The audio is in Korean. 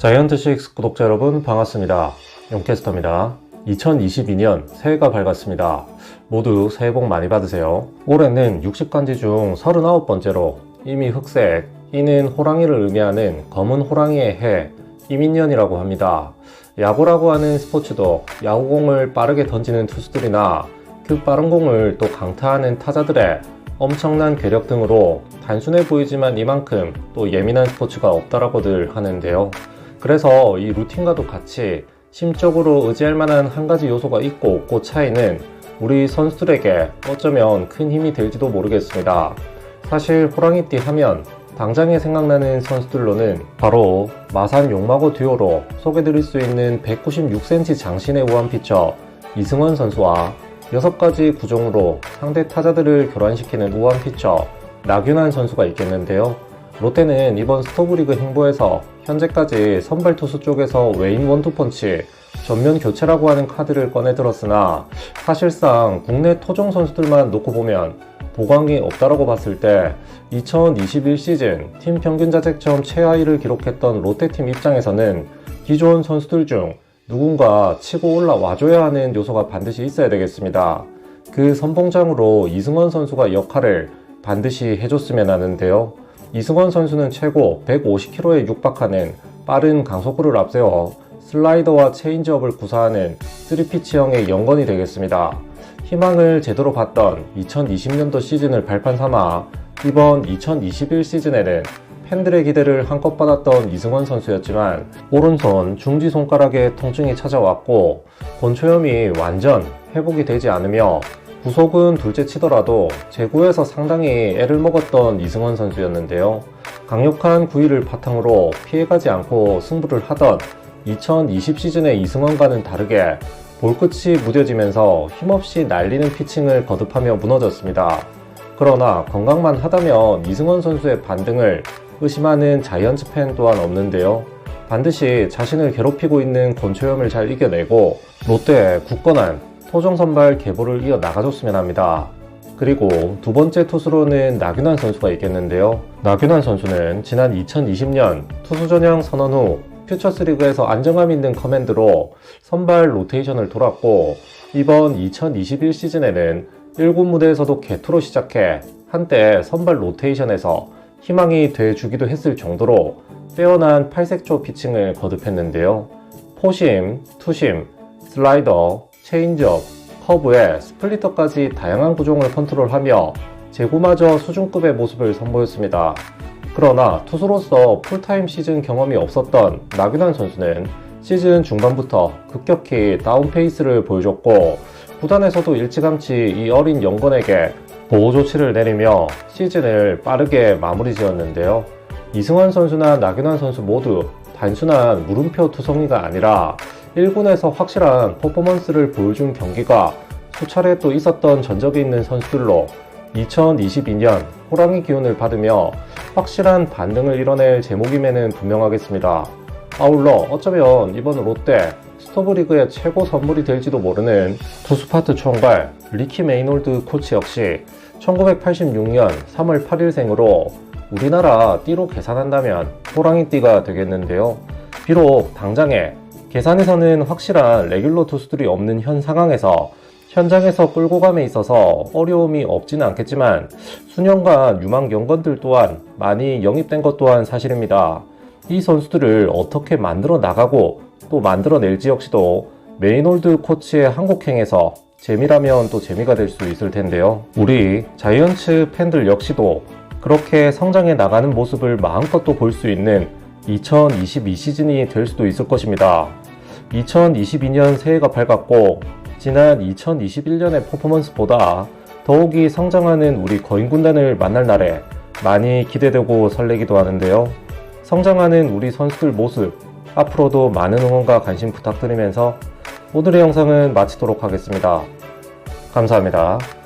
자이언트식스 구독자 여러분 반갑습니다. 용캐스터입니다. 2022년 새해가 밝았습니다. 모두 새해 복 많이 받으세요. 올해는 60간지 중 39번째로 이미 흑색, 이는 호랑이를 의미하는 검은 호랑이의 해, 이민년이라고 합니다. 야구라고 하는 스포츠도 야구공을 빠르게 던지는 투수들이나 그 빠른 공을 또 강타하는 타자들의 엄청난 괴력 등으로 단순해 보이지만 이만큼 또 예민한 스포츠가 없다라고들 하는데요. 그래서 이 루틴과도 같이 심적으로 의지할 만한 한 가지 요소가 있고 없고 차이는 우리 선수들에게 어쩌면 큰 힘이 될지도 모르겠습니다. 사실 호랑이띠 하면 당장에 생각나는 선수들로는 바로 마산 용마고 듀오로 소개드릴 수 있는 196cm 장신의 우한 피처 이승원 선수와 6가지 구종으로 상대 타자들을 교란시키는 우한 피처 나균환 선수가 있겠는데요. 롯데는 이번 스토브리그 행보에서 현재까지 선발 투수 쪽에서 외인 원투펀치 전면 교체라고 하는 카드를 꺼내 들었으나 사실상 국내 토종 선수들만 놓고 보면 보강이 없다라고 봤을 때 2021 시즌 팀 평균 자책점 최하위를 기록했던 롯데팀 입장에서는 기존 선수들 중 누군가 치고 올라와줘야 하는 요소가 반드시 있어야 되겠습니다. 그 선봉장으로 이승원 선수가 역할을 반드시 해줬으면 하는데요. 이승원 선수는 최고 150km에 육박하는 빠른 강속구를 앞세워 슬라이더와 체인지업을 구사하는 3피치형의 영건이 되겠습니다. 희망을 제대로 봤던 2020년도 시즌을 발판 삼아 이번 2021 시즌에는 팬들의 기대를 한껏 받았던 이승원 선수였지만 오른손 중지 손가락에 통증이 찾아왔고 본초염이 완전 회복이 되지 않으며 구속은 둘째 치더라도 제구에서 상당히 애를 먹었던 이승원 선수였는데요. 강력한 구위를 바탕으로 피해가지 않고 승부를 하던 2020 시즌의 이승원과는 다르게 볼끝이 무뎌지면서 힘없이 날리는 피칭을 거듭하며 무너졌습니다. 그러나 건강만 하다면 이승원 선수의 반등을 의심하는 자이언츠 팬 또한 없는데요. 반드시 자신을 괴롭히고 있는 권초염을 잘 이겨내고 롯데의 굳건한 토종 선발 계보를 이어 나가줬으면 합니다. 그리고 두 번째 투수로는 나균환 선수가 있겠는데요. 나균환 선수는 지난 2020년 투수 전형 선언 후 퓨처스 리그에서 안정감 있는 커맨드로 선발 로테이션을 돌았고 이번 2021 시즌에는 1군 무대에서도 개투로 시작해 한때 선발 로테이션에서 희망이 돼주기도 했을 정도로 빼어난 팔색조 피칭을 거듭했는데요. 포심, 투심, 슬라이더, 체인지업, 커브에 스플리터까지 다양한 구종을 컨트롤하며 제구마저 수준급의 모습을 선보였습니다. 그러나 투수로서 풀타임 시즌 경험이 없었던 나균환 선수는 시즌 중반부터 급격히 다운 페이스를 보여줬고 구단에서도 일찌감치 이 어린 영건에게 보호 조치를 내리며 시즌을 빠르게 마무리 지었는데요. 이승환 선수나 나균환 선수 모두 단순한 물음표 투성이가 아니라 1군에서 확실한 퍼포먼스를 보여준 경기가 수차례 또 있었던 전적이 있는 선수들로 2022년 호랑이 기운을 받으며 확실한 반등을 이뤄낼 제목임에는 분명하겠습니다. 아울러 어쩌면 이번 롯데 스토브리그의 최고 선물이 될지도 모르는 투스파트 총괄 리키 메이놀드 코치 역시 1986년 3월 8일생으로 우리나라 띠로 계산한다면 호랑이띠가 되겠는데요. 비록 당장에 계산에서는 확실한 레귤러 투수들이 없는 현 상황에서 현장에서 끌고 감에 있어서 어려움이 없지는 않겠지만 수년간 유망 연건들 또한 많이 영입된 것 또한 사실입니다. 이 선수들을 어떻게 만들어 나가고 또 만들어낼지 역시도 메이놀드 코치의 한국행에서 재미라면 또 재미가 될 수 있을 텐데요. 우리 자이언츠 팬들 역시도 그렇게 성장해 나가는 모습을 마음껏 또 볼 수 있는 2022 시즌이 될 수도 있을 것입니다. 2022년 새해가 밝았고 지난 2021년의 퍼포먼스보다 더욱이 성장하는 우리 거인군단을 만날 날에 많이 기대되고 설레기도 하는데요. 성장하는 우리 선수들 모습 앞으로도 많은 응원과 관심 부탁드리면서 오늘의 영상은 마치도록 하겠습니다. 감사합니다.